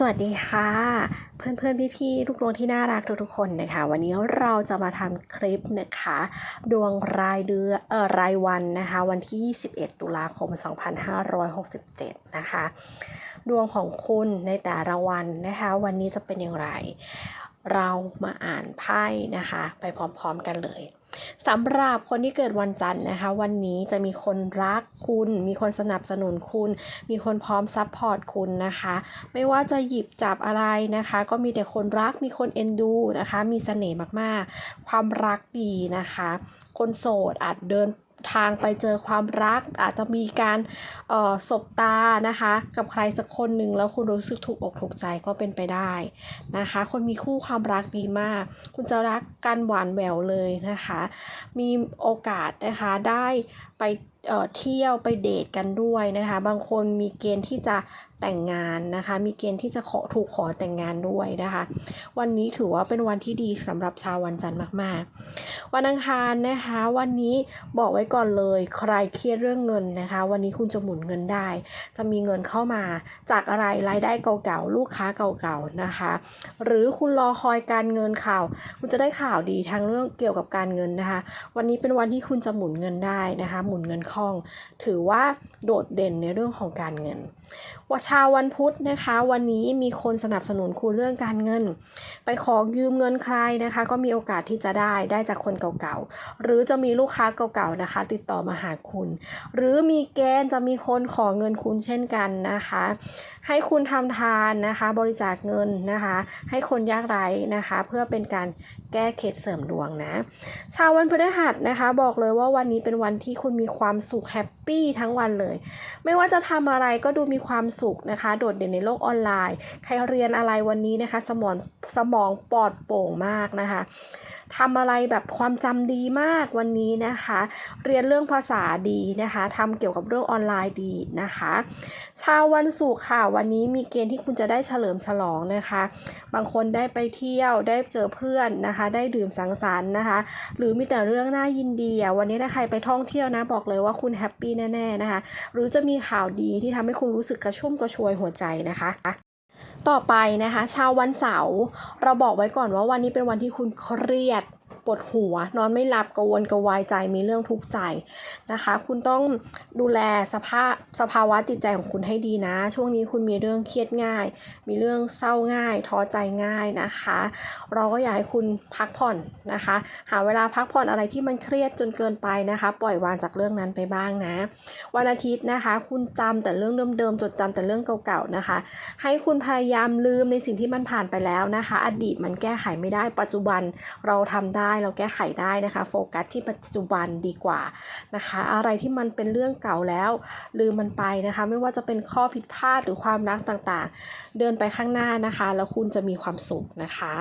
สวัสดีค่ะ เพื่อนเพื่อนพี่พี่ๆลูกดวงที่น่ารักทุกๆคนนะคะวันนี้เราจะมาทำคลิปนะคะ ดวงรายเดือนเอ่อรายวันนะคะ วันที่ 21 ตุลาคม 2567 นะคะ ดวงของคุณในแต่ละวันนะคะ วันนี้จะเป็นอย่างไร เรามาอ่านไพ่นะคะ ไปพร้อมๆกันเลย สำหรับคนที่เกิดวันจันทร์นะคะ วันนี้จะมีคนรักคุณ มีคนสนับสนุนคุณ มีคนพร้อมซัพพอร์ตคุณนะคะ ไม่ว่าจะหยิบจับอะไรนะคะ ก็มีแต่คนรักมีคนเอ็นดูนะคะ มีเสน่ห์มากๆ ความรักดีนะคะ คนโสดอาจเดิน ทางไปเจอความรัก อาจจะมีการเอ่อสบตานะคะ กับใครสักคนหนึ่งแล้วคุณรู้สึกถูกอกถูกใจก็เป็นไปได้นะคะ คนมีคู่ความรักดีมาก คุณจะรักกันหวานแหววเลยนะคะ มีโอกาสนะคะได้ไปเอ่อเที่ยวไปเดทกันด้วยนะคะ บางคนมีเกณฑ์ที่จะแต่งงานนะคะ มีเกณฑ์ที่จะขอถูกขอแต่งงานด้วยนะคะ วันนี้ถือว่าเป็นวันที่ดีสำหรับชาววันจันทร์มากๆ วันอังคารนะคะ วันนี้บอกไว้ก่อนเลย ใครเครียดเรื่องเงินนะคะ วันนี้คุณจะหมุนเงินได้ จะมีเงินเข้ามาจากอะไรรายได้เก่าๆลูกค้าเก่าๆนะคะ หรือคุณรอคอยการเงินข่าว คุณจะได้ข่าวดีทางเรื่องเกี่ยวกับการเงินนะคะ วันนี้เป็นวันที่คุณจะหมุนเงินได้นะคะ หมุนเงินคล่อง ถือว่าโดดเด่นในเรื่องของการเงินว่าชาววันพุธนะคะ วันนี้มีคนสนับสนุนคุณเรื่องการเงิน ไปขอยืมเงินใครนะคะ ก็มีโอกาสที่จะได้ได้จากคนเก่าๆ หรือจะมีลูกค้าเก่าๆนะคะ ติดต่อมาหาคุณ หรือมีเกณฑ์จะมีคนขอเงินคุณเช่นกันนะคะ ให้คุณทำทานนะคะ บริจาคเงินนะคะ ให้คนยากไร้นะคะ เพื่อเป็นการแก้เคล็ดเสริมดวงนะ ชาววันพฤหัสนะคะ บอกเลยว่าวันนี้เป็นวันที่คุณมีความสุขแฮปปี้ทั้งวันเลย ไม่ว่าจะทำอะไรก็ดูมีความสุขนะคะ โดดเด่นในโลกออนไลน์ ใครเรียนอะไรวันนี้นะคะ สมองสมองปลอดโปร่งมากนะคะทำอะไรแบบความจำดีมากวันนี้นะคะ เรียนเรื่องภาษาดีนะคะทำเกี่ยวกับเรื่องออนไลน์ดีนะคะ ชาววันศุกร์ค่ะ วันนี้มีเกณฑ์ที่คุณจะได้เฉลิมฉลองนะคะ บางคนได้ไปเที่ยวได้เจอเพื่อนนะคะ ได้ดื่มสังสรรค์นะคะ หรือมีแต่เรื่องน่ายินดีอะวันนี้ถ้าใครไปท่องเที่ยวนะบอกเลยว่าคุณแฮปปี้แน่ๆนะคะ หรือจะมีข่าวดีที่ทำให้คุณรู้สึกกระชุ่มกระช่วยหัวใจนะคะต่อไปนะคะชาววันเสาร์เราบอกไว้ก่อนว่าวันนี้เป็นวันที่คุณเครียด ปวดหัว นอนไม่หลับกังวลกระวายใจมีเรื่องทุกข์ใจนะคะ คุณต้องดูแลสภาพสภาวะจิตใจของคุณให้ดีนะ ช่วงนี้คุณมีเรื่องเครียดง่าย มีเรื่องเศร้าง่าย ท้อใจง่ายนะคะ เราก็อยากให้คุณพักผ่อนนะคะ หาเวลาพักผ่อนอะไรที่มันเครียดจนเกินไปนะคะ ปล่อยวางจากเรื่องนั้นไปบ้างนะ วันอาทิตย์นะคะ คุณจำแต่เรื่องเดิมๆจดจำแต่เรื่องเก่าๆนะคะ ให้คุณพยายามลืมในสิ่งที่มันผ่านไปแล้วนะคะ อดีตมันแก้ไขไม่ได้ปัจจุบันเราทำได้เราแก้ไขได้นะคะ โฟกัสที่ปัจจุบันดีกว่านะคะ อะไรที่มันเป็นเรื่องเก่าแล้ว ลืมมันไปนะคะ ไม่ว่าจะเป็นข้อผิดพลาดหรือความรักต่างๆ เดินไปข้างหน้านะคะ แล้วคุณจะมีความสุขนะคะ